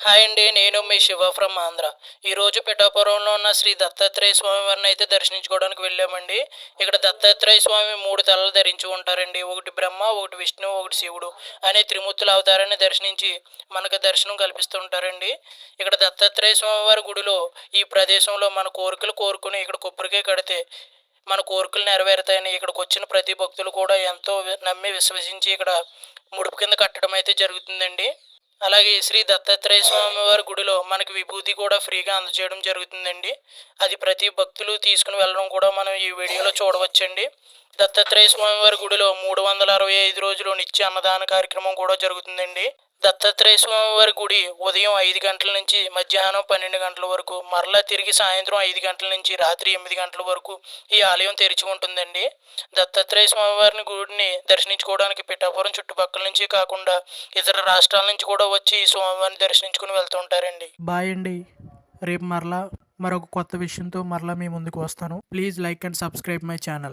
Hi అండి నేను మీ Shiva from Andhra. ఈరోజు పిఠాపురంలో ఉన్న శ్రీ దత్తాత్రేయ స్వామి వారిని అయితే దర్శించుకోవడానికి వెళ్ళామండి. ఇక్కడ దత్తాత్రేయ స్వామి మూడు తలలు ధరించి ఉంటారండి. ఒకటి బ్రహ్మ ఒకటి విష్ణు ఒకటి శివుడు అనే త్రిమూర్తుల అవతారాన్ని దర్శించి మనకు దర్శనం కల్పిస్తుంటారండి. ఇక్కడ దత్తాత్రేయ స్వామి వారి గుడిలో ఈ ప్రదేశంలో మన కోరికలు కోరుకుని ఇక్కడ కొబ్బరికాయ కడితే మన కోరికలు నెరవేరుతాయని ఇక్కడికి వచ్చిన ప్రతి భక్తులు కూడా ఎంతో నమ్మి విశ్వసించి ఇక్కడ ముడుపు కింద కట్టడం అయితే జరుగుతుందండి. అలాగే శ్రీ దత్తాత్రేయ స్వామి వారి గుడిలో మనకి విభూతి కూడా ఫ్రీగా అందజేయడం జరుగుతుందండి. అది ప్రతి భక్తులు తీసుకుని వెళ్ళడం కూడా మనం ఈ వీడియోలో చూడవచ్చండి. దత్తాత్రేయ స్వామి వారి గుడిలో మూడు వందల అరవై ఐదు రోజులు నిత్య అన్నదాన కార్యక్రమం కూడా జరుగుతుందండి. దత్తాత్రేయ స్వామివారి గుడి ఉదయం ఐదు గంటల నుంచి మధ్యాహ్నం పన్నెండు గంటల వరకు మరలా తిరిగి సాయంత్రం ఐదు గంటల నుంచి రాత్రి ఎనిమిది గంటల వరకు ఈ ఆలయం తెరిచి ఉంటుందండి. దత్తాత్రేయ స్వామివారిని గుడిని దర్శించుకోవడానికి పిఠాపురం చుట్టుపక్కల నుంచి కాకుండా ఇతర రాష్ట్రాల నుంచి కూడా వచ్చి ఈ స్వామివారిని దర్శించుకుని వెళ్తుంటారండి బాయ్ అండి. రేపు మరలా మరొక కొత్త విషయంతో మరలా మీ ముందుకు వస్తాను. Please like and subscribe my channel.